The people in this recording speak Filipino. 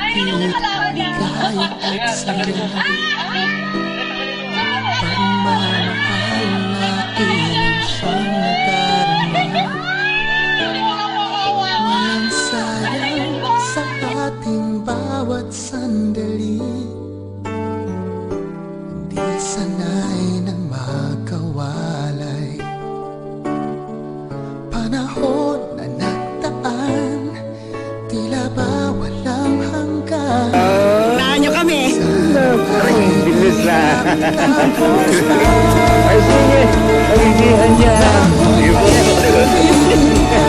Ay, hindi ko nakalaman na. Kaya, tanggalin mo. Pagmamahal siyang nadarama Walang sayang sa ating bawat sandali Hindi sanay ng magkawalay Panahon ba walang hanggan Unahan nyo kami. Bilis na. Ay, sige. Pagigihan niya. Sige